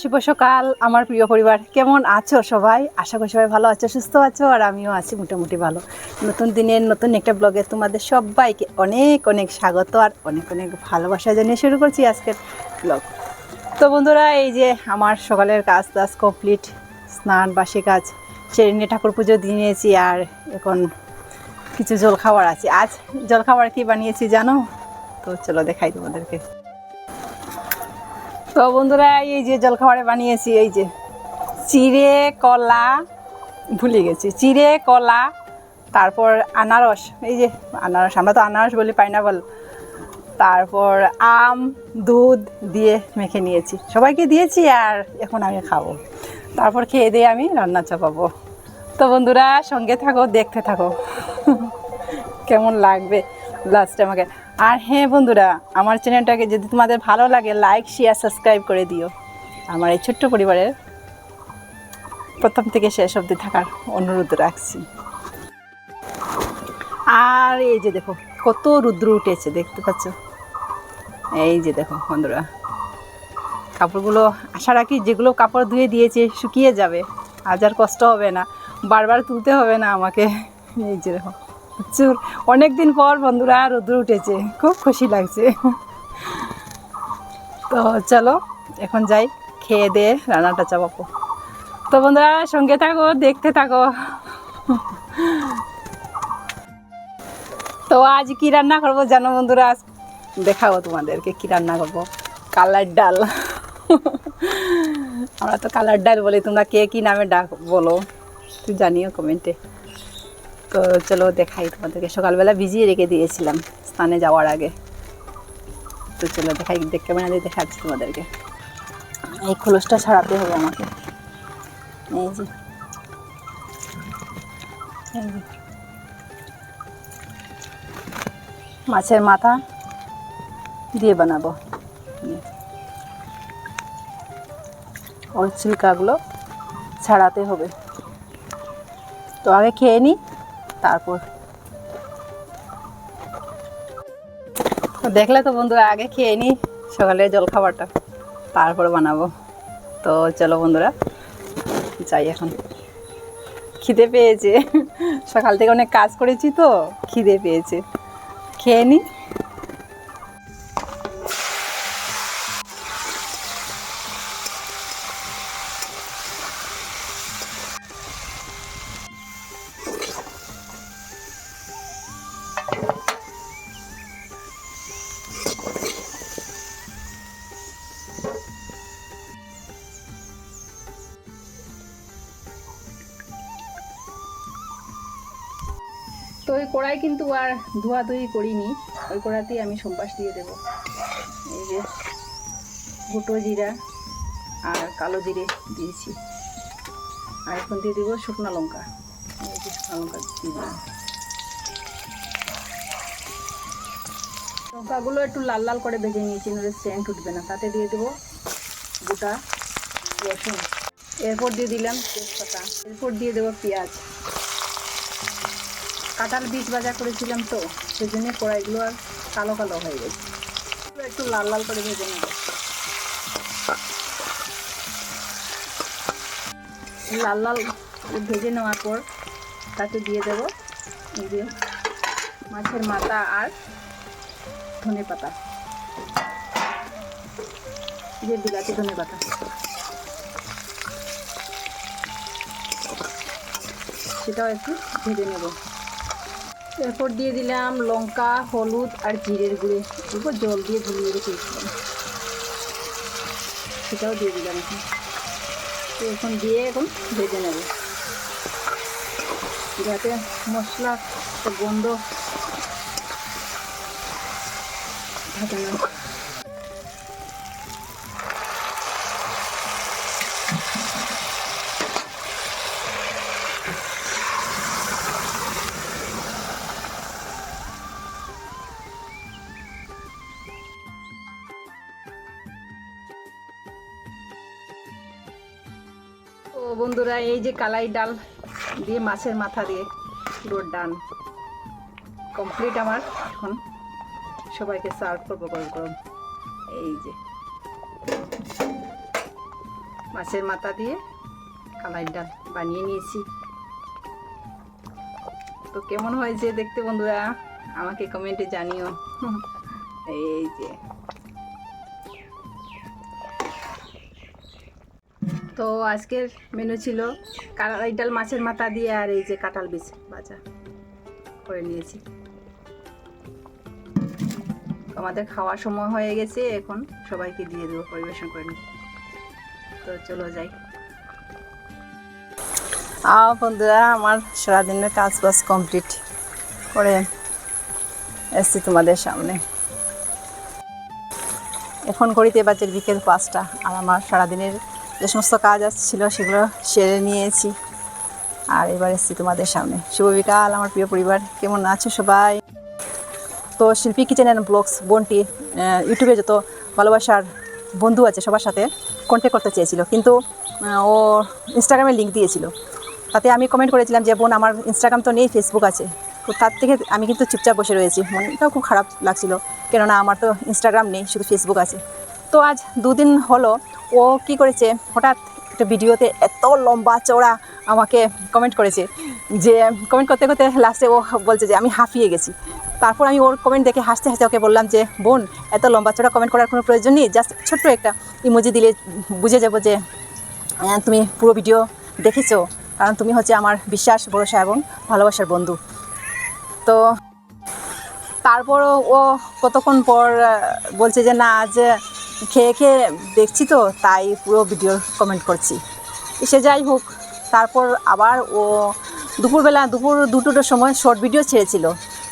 শুভ সকাল, আমার প্রিয় পরিবার। কেমন আছো সবাই? আশা করি সবাই ভালো আছো, সুস্থ আছো, আর আমিও আছি মোটামুটি ভালো। নতুন দিনের নতুন একটা ব্লগে তোমাদের সবাইকে অনেক অনেক স্বাগত আর অনেক অনেক ভালোবাসা জানিয়ে শুরু করছি আজকের ব্লগ। তো বন্ধুরা, এই যে আমার সকালের কাজ টাজ কমপ্লিট স্নান, বাসি কাজ সেরে নিয়ে ঠাকুর পুজো দিয়ে নিয়েছি আর এখন কিছু জলখাবার আছে। আজ জলখাবার কি বানিয়েছি জানো? তো চলো দেখাই তোমাদেরকে। তো বন্ধুরা, এই যে জলখাবারে বানিয়েছি, এই যে চিড়ে, কলা, ভুলে গেছি, চিড়ে, কলা, তারপর আনারস, এই যে আনারস, আমরা তো আনারস বলি, পাইনাপল, তারপর আম, দুধ দিয়ে মেখে নিয়েছি। সবাইকে দিয়েছি আর এখন আমি খাব। তারপর খেয়ে দিয়ে আমি রান্না চাপাবো। তো বন্ধুরা, সঙ্গে থাকো, দেখতে থাকো। কেমন লাগবে? লাস্টে আমাকে আর হ্যাঁ বন্ধুরা, আমার চ্যানেলটাকে যদি তোমাদের ভালো লাগে লাইক শেয়ার সাবস্ক্রাইব করে দিও। আমার এই ছোট্ট পরিবারের প্রথম থেকে শেষ অবধি থাকার অনুরোধ রাখছি। আর এই যে দেখো, কত রুদ্র উঠেছে, দেখতে পাচ্ছ? এই যে দেখো বন্ধুরা, কাপড়গুলো আশা রাখি যেগুলো কাপড় ধুয়ে দিয়েছে, শুকিয়ে যাবে। আজ আর কষ্ট হবে না, বারবার তুলতে হবে না আমাকে। এই যে দেখো। প্রচুর। অনেক দিন পর বন্ধুরা রোদ্র উঠেছে। খুব খুশি লাগছে। তো চলো, এখন যাই, খেয়ে দিয়ে রান্নাটা চাপাবো। তো বন্ধুরা, সঙ্গে থাকো, দেখতে থাকো। তো আজ কি রান্না করব জানো বন্ধুরা? দেখাবো তোমাদেরকে কি রান্না করব। কালার ডাল। আমরা তো কালার ডাল বলি, তোমরা কে কি নামে ডাক বলো তুই জানিও কমেন্টে। তো চলো দেখাই তোমাদেরকে। সকালবেলা ভিজিয়ে রেখে দিয়েছিলাম স্নানে যাওয়ার আগে। তো চলো দেখাই দেখতে দেখে বানাতে দেখাচ্ছি তোমাদেরকে। এই খোলসটা ছাড়াতে হবে আমাকে। এই যে। মাছের মাথা দিয়ে বানাবো। ওর ছিলকাগুলো ছাড়াতে হবে। তো আগে খেয়ে নিই তারপর। দেখলে তো বন্ধুরা, আগে খেয়ে নিই সকালে জলখাবারটা, তারপর বানাবো। তো চলো বন্ধুরা, যাই এখন। খিদে পেয়েছে। সকাল থেকে অনেক কাজ করেছি তো, খিদে পেয়েছে। খেয়ে নিই। তো ওই কড়াই কিন্তু আর ধোয়া ধোয়াধুয়ি করিনি, ওই কড়াতেই আমি সম্বাস দিয়ে দেবো। এই যে গোটো জিরা আর কালো জিরে দিয়েছি। আর এখন দিয়ে দেবো শুকনো লঙ্কা। শুকনো লঙ্কা দিয়ে দিলাম। লঙ্কাগুলো একটু লাল লাল করে ভেজে নিয়েছি নইলে সেন্ট উঠবে না। তাতে দিয়ে দেবো গোটা রসুন। এরপর দিয়ে দিলাম তেজপাতা। এরপর দিয়ে দেবো পেঁয়াজ। কাঁঠাল বীজ ভাজা করেছিলাম তো সেই জন্য কড়াইগুলো আর কালো কালো হয়ে গেছে। একটু লাল লাল করে ভেজে নেব। লাল লাল ভেজে নেওয়ার পর তাতে দিয়ে দেব যে মাছের মাথা আর ধনে পাতা। যে বিলাতি ধনে পাতা। সেটাও একটু ভেজে নেব। এরপর দিয়ে দিলাম লঙ্কা, হলুদ আর জিরের গুঁড়ে। এরপর জল দিয়ে ধুলিয়ে রেখেছিলাম সেটাও দিয়ে দিলাম এখন। তো এখন দিয়ে এখন ভেজে নেব। যাতে মশলা গন্ধ থাকে না বন্ধুরা, এই যে কালাই ডাল দিয়ে মাছের মাথা দিয়ে পুরো ডান। কমপ্লিট আমার এখন। সবাইকে সার্ভ করব গরম গরম। এই যে। মাছের মাথা দিয়ে কালাই ডাল বানিয়ে নিয়েছি। তো কেমন হয়েছে দেখতে বন্ধুরা? আমাকে কমেন্টে জানিও। এই যে। তো আজকের মেনু ছিল ডাল, মাছের মাথা দিয়ে আর এই যে কাঁঠাল বীজ ভাজা করে নিয়েছি। আমাদের খাওয়ার সময় হয়ে গেছে, এখন সবাইকে দিয়ে দেবো, পরিবেশন করে নিই। তো চলো যাই। আ বন্ধুরা, আমার সারাদিনের কাজ বাজ কমপ্লিট করে এসছি তোমাদের সামনে। এখন ঘড়িতে বাজে বিকেল পাঁচটা আর আমার সারাদিনের যে সমস্ত কাজ ছিল সেগুলো সেরে নিয়েছি। আর এবার এসছি তোমাদের সামনে। শুভ বিকাল, আমার প্রিয় পরিবার। কেমন আছো সবাই? তো শিল্পী কিচেন অ্যান্ড ব্লগস বোনটি ইউটিউবে যত ভালোবাসার বন্ধু আছে সবার সাথে কন্ট্যাক্ট করতে চেয়েছিল। কিন্তু ও ইনস্টাগ্রামে লিঙ্ক দিয়েছিল। তাতে আমি কমেন্ট করেছিলাম যে, বোন, আমার ইনস্টাগ্রাম তো নেই ফেসবুক আছে। তো তার থেকে আমি কিন্তু চুপচাপ বসে রয়েছি। মনটাও খুব খারাপ লাগছিল। কেননা, আমার তো ইনস্টাগ্রাম নেই, শুধু ফেসবুক আছে। তো আজ দুদিন হলো, ও কি করেছে? হঠাৎ একটা ভিডিওতে এত লম্বা চওড়া আমাকে কমেন্ট করেছে যে কমেন্ট করতে করতে লাস্টে ও বলছে যে, আমি হাঁপিয়ে গেছি। তারপর আমি ওর কমেন্ট দেখে হাসতে হাসতে ওকে বললাম যে, বোন, এত লম্বা চড়া কমেন্ট করার কোনো প্রয়োজন নেই। জাস্ট ছোট্ট একটা ইমোজি দিলে বুঝে যাব যে তুমি পুরো ভিডিও দেখেছ। কারণ তুমি হচ্ছে আমার বিশ্বাস ভরসা এবং ভালোবাসার বন্ধু। তো তারপরও ও কতক্ষণ পর বলছে যে, না, আজ খেয়ে খেয়ে দেখছি তো, তাই পুরো ভিডিও কমেন্ট করছি। সে যাই হোক, তারপর আবার ও দুপুরবেলা, দুপুর দুটোর সময় শর্ট ভিডিও ছেড়েছিল।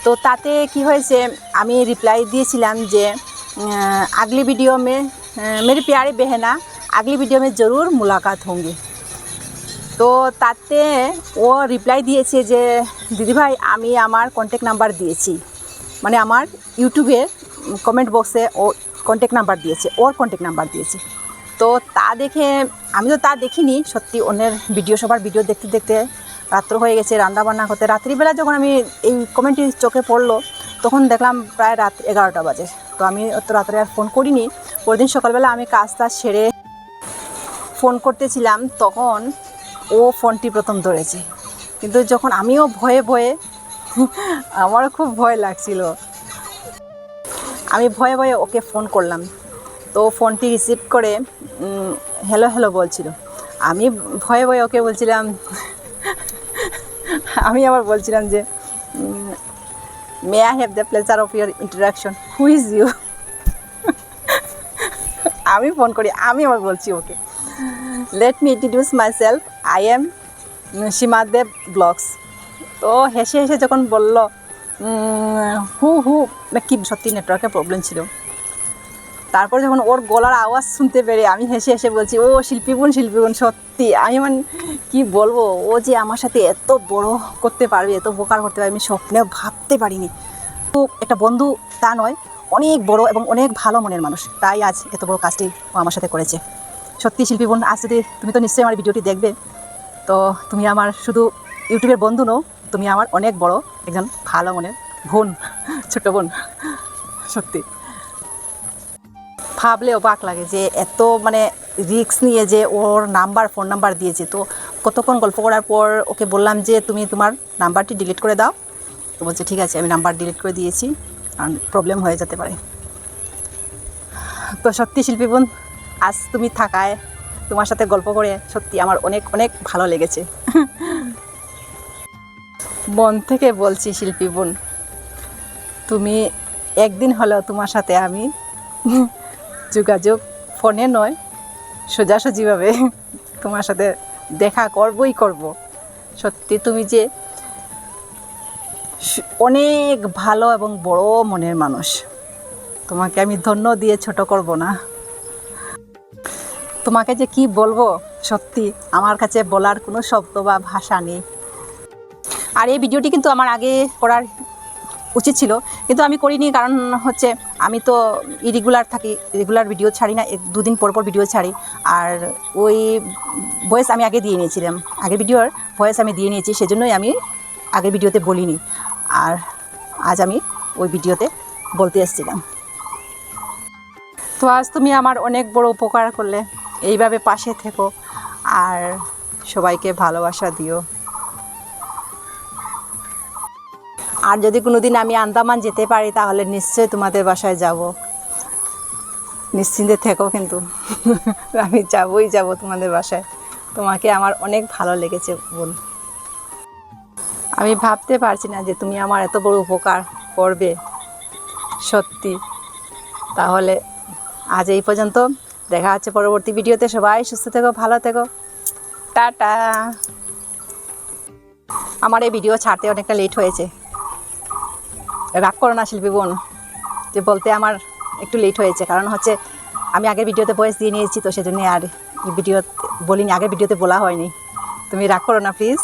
তো তাতে কি হয়েছে, আমি রিপ্লাই দিয়েছিলাম যে আগলি ভিডিও মে মেরে প্যারে বেহেনা, আগলি ভিডিও মে জরুর মুলাকাত হোঙ্গি। তো তাতে ও রিপ্লাই দিয়েছে যে দিদিভাই আমি আমার কন্ট্যাক্ট নাম্বার দিয়েছি। মানে আমার ইউটিউবে কমেন্ট বক্সে ও কন্ট্যাক্ট নাম্বার দিয়েছে, ওর কন্ট্যাক্ট নাম্বার দিয়েছে। তো তা দেখে, আমি তো তা দেখিনি, সত্যি অন্যের ভিডিও সবার ভিডিও দেখতে দেখতে রাত্র হয়ে গেছে, রান্না বান্না করতে রাত্রিবেলা যখন আমি এই কমেন্টটি চোখে পড়ল, তখন দেখলাম প্রায় রাত এগারোটা বাজে। তো আমি অত রাত্রে আর ফোন করিনি। পরের দিন সকালবেলা আমি কাজ টাজ সেরে ফোন করতেছিলাম, তখন ও ফোনটি প্রথম ধরেছে। কিন্তু যখন আমিও ভয়ে ভয়ে আমারও খুব ভয় লাগছিল। আমি ভয়ে ভয়ে ওকে ফোন করলাম। তো ফোনটি রিসিভ করে হ্যালো হ্যালো বলছিল। আমি ভয়ে ভয়ে ওকে বলছিলাম, আমি আবার বলছিলাম যে may I have the pleasure of your interaction who is you আমি ফোন করি, আমি আবার বলছি okay. Let me introduce myself I am Simadeb blogs তো হেসে হেসে যখন বলল হু হু। কি সত্যি নেটওয়ার্কের প্রবলেম ছিল। তারপর যখন ওর গলার আওয়াজ শুনতে পেরে আমি হেসে হেসে বলছি, ও শিল্পী বোন শিল্পী বোন সত্যি। আমি মানে কি বলব? ও যে আমার সাথে এত বড় করতে পারবে, এত উপকার করতে পারবে, আমি স্বপ্নেও ভাবতে পারিনি। তো একটা বন্ধু তা নয়, অনেক বড় এবং অনেক ভালো মনের মানুষ। তাই আজ এত বড় কাজটি ও আমার সাথে করেছে। সত্যি শিল্পী বোন আজ যদি তুমি তো নিশ্চয়ই আমার ভিডিওটি দেখবে, তো তুমি আমার শুধু ইউটিউবের বন্ধু নও তুমি আমার অনেক বড় একজন ভালো মনের বোন, ছোট বোন। সত্যি। ভাবলে অবাক লাগে যে এত মানে রিস্ক নিয়ে যে ওর নাম্বার ফোন নাম্বার দিয়েছে। তো কতক্ষণ গল্প করার পর ওকে বললাম যে, তুমি তোমার নাম্বারটি ডিলিট করে দাও। তো বলছে, ঠিক আছে, আমি নাম্বার ডিলিট করে দিয়েছি। কারণ প্রবলেম হয়ে যেতে পারে। তো সত্যি শিল্পী বোন, আজ তুমি থাকায় তোমার সাথে গল্প করে সত্যি আমার অনেক অনেক ভালো লেগেছে। মন থেকে বলছি, শিল্পী বোন, তুমি একদিন হলেও তোমার সাথে আমি যোগাযোগ ফোনে নয়, সোজাসুজিভাবে তোমার সাথে দেখা করবই করব। সত্যি তুমি যে অনেক ভালো এবং বড় মনের মানুষ। তোমাকে আমি ধন্য দিয়ে ছোট করব না। তোমাকে যে কি বলব, সত্যি আমার কাছে বলার কোনো শব্দ বা ভাষা নেই। আর এই ভিডিওটি কিন্তু আমার আগে করার উচিত ছিল। কিন্তু আমি করিনি কারণ হচ্ছে আমি তো ইরেগুলার থাকি রেগুলার ভিডিও ছাড়ি না দুদিন পর পর ভিডিও ছাড়ি। আর ওই ভয়েস আমি আগে দিয়ে নিয়েছিলাম। আগের ভিডিওর ভয়েস আমি দিয়ে নিয়েছি, সেজন্যই আমি আগের ভিডিওতে বলিনি। আর আজ আমি ওই ভিডিওতে বলতে এসেছিলাম। তো আজ তুমি আমার অনেক বড় উপকার করলে। এইভাবে পাশে থেকো। আর সবাইকে ভালোবাসা দিও। আর যদি কোনোদিন আমি আন্দামান যেতে পারি, তাহলে নিশ্চয়ই তোমাদের বাসায় যাব। নিশ্চিন্তে থেকো কিন্তু। আমি যাবই যাব তোমাদের বাসায়। তোমাকে আমার অনেক ভালো লেগেছে, বোন। আমি ভাবতে পারছি না যে তুমি আমার এত বড় উপকার করবে। সত্যি। তাহলে আজ এই পর্যন্ত। দেখা হচ্ছে পরবর্তী ভিডিওতে। সবাই সুস্থ থেকো, ভালো থেকো। টাটা। আমার এই ভিডিও ছাড়তে অনেকটা লেট হয়েছে। রাগ করো না, শিল্পী বোন। যে বলতে আমার একটু লেট হয়েছে, কারণ হচ্ছে আমি আগের ভিডিওতে বয়স দিয়ে নিয়েছি, তো সেজন্য আর ভিডিও বলিনি, আগের ভিডিওতে বলা হয়নি। তুমি রাগ করো না প্লিজ